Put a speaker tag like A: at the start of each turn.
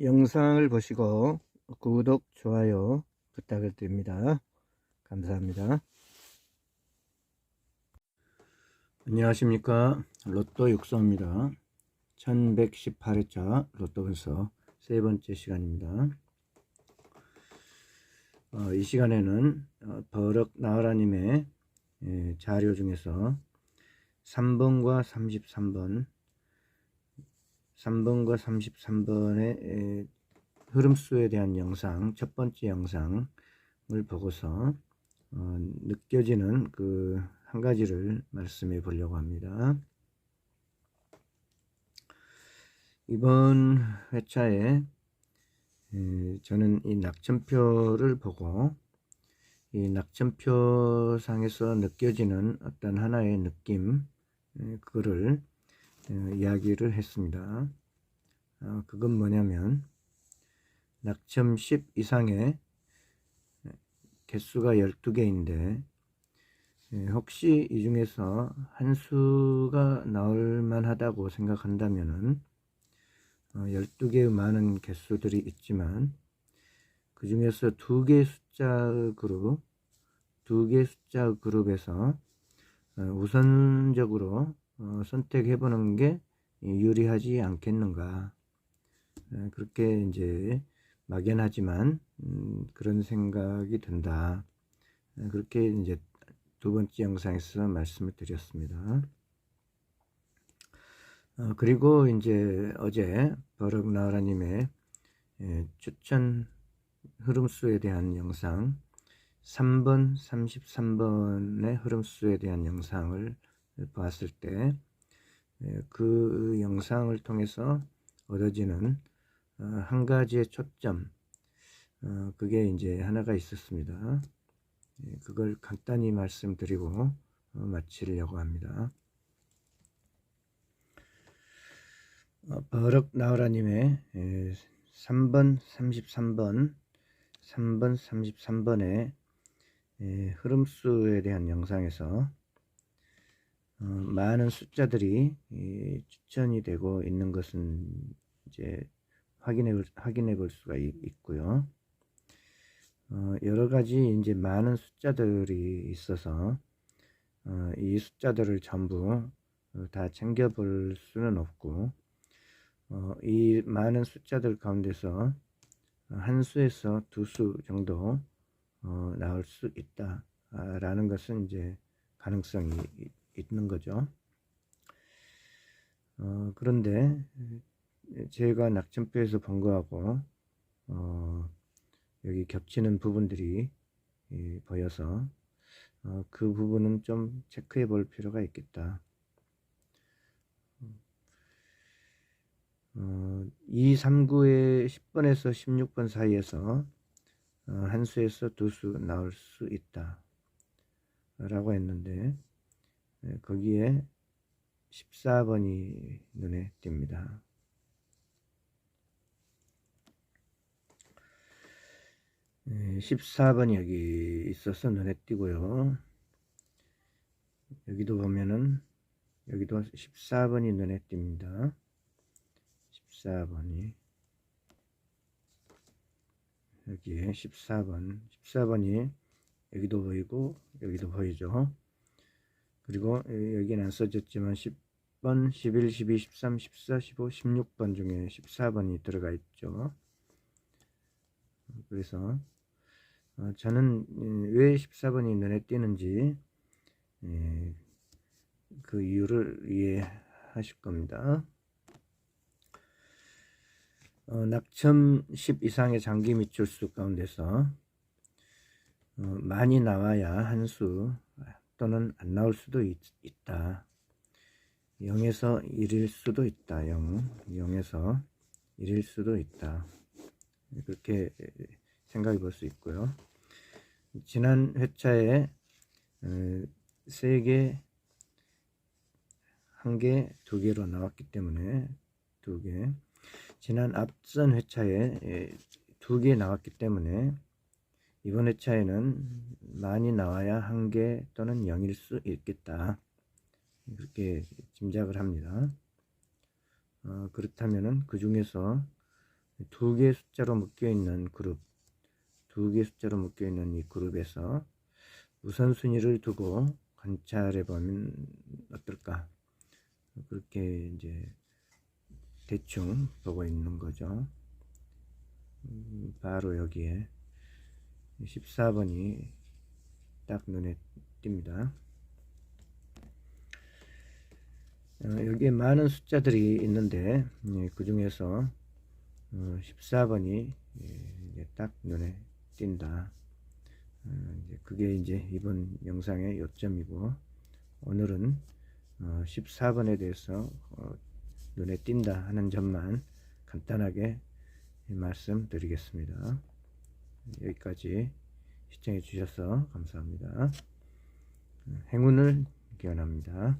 A: 영상을 보시고 구독, 좋아요 부탁을 드립니다. 감사합니다. 안녕하십니까. 로또 육서입니다. 1118회차 로또 분석 세 번째 시간입니다. 어, 이 시간에는 어, 버럭 나으라님의 예, 자료 중에서 3번과 33번 3번과 33번의 흐름수에 대한 영상, 첫 번째 영상을 보고서 어, 느껴지는 그 한 가지를 말씀해 보려고 합니다. 이번 회차에 에, 저는 이 낙천표를 보고 이 낙천표 상에서 느껴지는 어떤 하나의 느낌 에, 그거를 에, 이야기를 했습니다. 어, 그건 뭐냐면 낙첨 10 이상의 개수가 12개인데 혹시 이 중에서 한 수가 나올 만하다고 생각한다면 은 12개의 많은 개수들이 있지만 그 중에서 두 개의 숫자 그룹 두 개의 숫자 그룹에서 어, 우선적으로 어, 선택해 보는 게 유리하지 않겠는가 어, 그렇게 이제 막연하지만 음, 그런 생각이 든다 그렇게 이제 두 번째 영상에서 말씀을 드렸습니다. 어, 그리고 이제 어제 버럭 나우라님의 예, 추천 흐름수에 대한 영상 3번, 33번의 흐름수에 대한 영상을 봤을 때, 예, 그 영상을 통해서 얻어지는 어, 한 가지의 초점, 어, 그게 이제 하나가 있었습니다. 예, 그걸 간단히 말씀드리고 어, 마치려고 합니다. 버럭 나우라님의 3번, 33번, 3번, 33번의 흐름수에 대한 영상에서 많은 숫자들이 추천이 되고 있는 것은 이제 확인해, 확인해 볼 수가 있고요. 어, 여러 가지 이제 많은 숫자들이 있어서 어, 이 숫자들을 전부 어, 다 챙겨 볼 수는 없고 어, 이 많은 숫자들 가운데서 한 수에서 두 수 정도 어, 나올 수 있다 라는 것은 이제 가능성이 있는 거죠 어, 그런데 제가 낙천표에서 본 거하고 어, 여기 겹치는 부분들이 예, 보여서 어, 그 부분은 좀 체크해 볼 필요가 있겠다. 어, 2, 3구의 10번에서 16번 사이에서 어, 한 수에서 두 수 나올 수 있다. 라고 했는데 예, 거기에 14번이 눈에 띕니다. 14번이 여기 있어서 눈에 띄고요. 여기도 보면은 여기도 14번이 눈에 띕니다. 14번이 여기에 14번 14번이 여기도 보이고 여기도 보이죠. 그리고 여기는 안 써졌지만 10번, 11, 12, 13, 14, 15, 16번 중에 14번이 들어가 있죠. 그래서 어, 저는 왜 14번이 눈에 띄는지 예, 그 이유를 이해하실 겁니다. 어, 낙첨 10 이상의 장기 밑줄수 가운데서 어, 많이 나와야 한 수 또는 안 나올 수도 있, 다 0에서 1일 수도 있다. 0, 0에서 1일 수도 있다. 그렇게 생각해 볼 수 있고요. 지난 회차에 어, 세 개, 한 개, 두 개로 나왔기 때문에 두 개. 지난 앞선 회차에 두 개 나왔기 때문에 이번 회차에는 많이 나와야 한 개 또는 0일 수 있겠다. 그렇게 짐작을 합니다. 어, 그렇다면 그 중에서 두 개의 숫자로 묶여 있는 그룹, 두 개의 숫자로 묶여 있는 이 그룹에서 우선순위를 두고 관찰해 보면 어떨까? 그렇게 이제 대충 보고 있는 거죠. 음, 바로 여기에 14번이 딱 눈에 띕니다. 어, 여기에 많은 숫자들이 있는데 예, 그 중에서 어, 14번이 예, 딱 눈에 띈다. 어, 이제 그게 이제 이번 영상의 요점이고 오늘은 어, 14번에 대해서 어, 눈에 띈다 하는 점만 간단하게 말씀드리겠습니다. 여기까지 시청해 주셔서 감사합니다. 행운을 기원합니다.